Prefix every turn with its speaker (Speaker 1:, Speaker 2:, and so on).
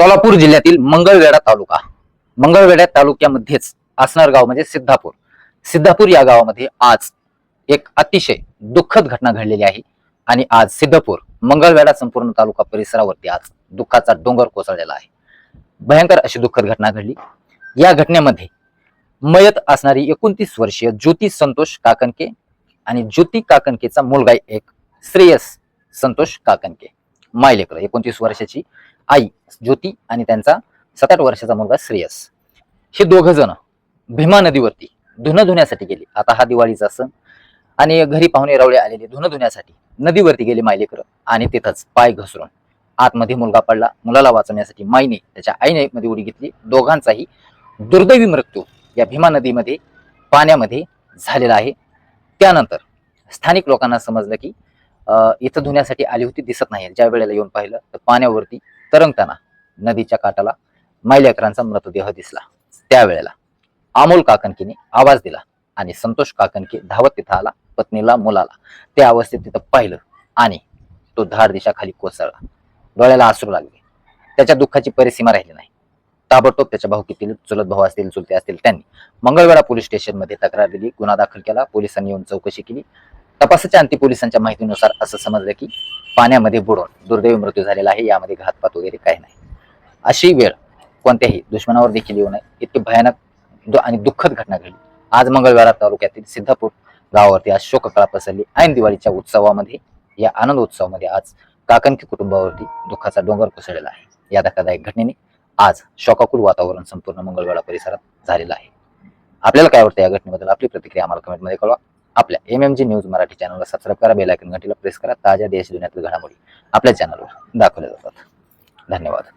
Speaker 1: सोलापूर जिल्ह्यातील मंगळवेढा तालुका. मंगळवेढा तालुक्यामध्येच असणार गाव म्हणजे सिद्धापूर. सिद्धापूर या गावामध्ये आज एक अतिशय दुःखद घटना घडलेली आहे आणि आज सिद्धपूर मंगळवेढा संपूर्ण तालुका परिसरावरती आज दुःखाचा डोंगर कोसळलेला आहे. भयंकर अशी दुःखद घटना घडली. या घटनेमध्ये मयत असणारी एकोणतीस वर्षीय ज्योती संतोष काकणके आणि ज्योती काकणकेचा मुलगा एक श्रेयस संतोष काकणके. मायलेकर एकोणतीस वर्षाची. आई ज्योती आणि त्यांचा सात आठ वर्षाचा मुलगा श्रेयस. हे दोघ जण भीमा नदीवरती धुणं धुण्यासाठी गेले. आता हा दिवाळीचा सण आणि घरी पाहुणे रावळे आलेले धुणं धुण्यासाठी नदीवरती गेले मायलेकर आणि तिथंच पाय घसरून आतमध्ये मुलगा पडला. मुलाला वाचवण्यासाठी माईने त्याच्या आईने मध्ये उडी घेतली. दोघांचाही दुर्दैवी मृत्यू या भीमा नदीमध्ये पाण्यामध्ये झालेला आहे. त्यानंतर स्थानिक लोकांना समजलं की इथं धुण्यासाठी आली होती दिसत नाही. ज्या वेळेला येऊन पाहिलं तर पाण्यावरती तरंगताना नदीच्या काठाला माईलेकरांचा मृतदेह दिसला. त्यावेळेला अमोल काकणकीने आवाज दिला आणि संतोष काकणकी धावत तिथं आला पत्नीला मुलाला. त्या अवस्थेत तिथं पाहिलं आणि तो धाड दिशाखाली कोसळला. डोळ्याला आसरू लागले. त्याच्या दुःखाची परिसीमा राहिली नाही. ताबडतोब त्याच्या भाऊकीतील चुलत भाऊ असतील चुलते असतील त्यांनी मंगळवेढा पोलीस स्टेशनमध्ये तक्रार दिली गुन्हा दाखल केला पोलिसांनी येऊन चौकशी केली. तपासाच्या अंती पोलिसांच्या माहितीनुसार असं समजलं की पाण्यामध्ये बुडून दुर्दैवी मृत्यू झालेला आहे यामध्ये घातपात वगैरे काही नाही. अशी वेळ कोणत्याही दुश्मनावर देखील येऊ नये. इतकी भयानक आणि दुःखद घटना घडली. आज मंगळवारा तालुक्यातील सिद्धापूर गावावरती आज शोककळा पसरली. ऐन दिवाळीच्या उत्सवामध्ये या आनंद उत्सवामध्ये आज काकणकी कुटुंबावरती दुःखाचा डोंगर कोसळलेला आहे. या धक्कादायक घटनेने आज शोकाकुल वातावरण संपूर्ण मंगळवेढा परिसरात झालेलं आहे. आपल्याला काय वाटतं या घटनेबद्दल? आपली प्रतिक्रिया आम्हाला कमेंटमध्ये कळवा. आपल्या M M G news Marathi चॅनलला सबस्क्राईब करा बेलायकन घंटीला प्रेस करा ताज्या देश दुनियातील घडामोडी आपल्या चॅनलवर दाखवल्या जातात. धन्यवाद.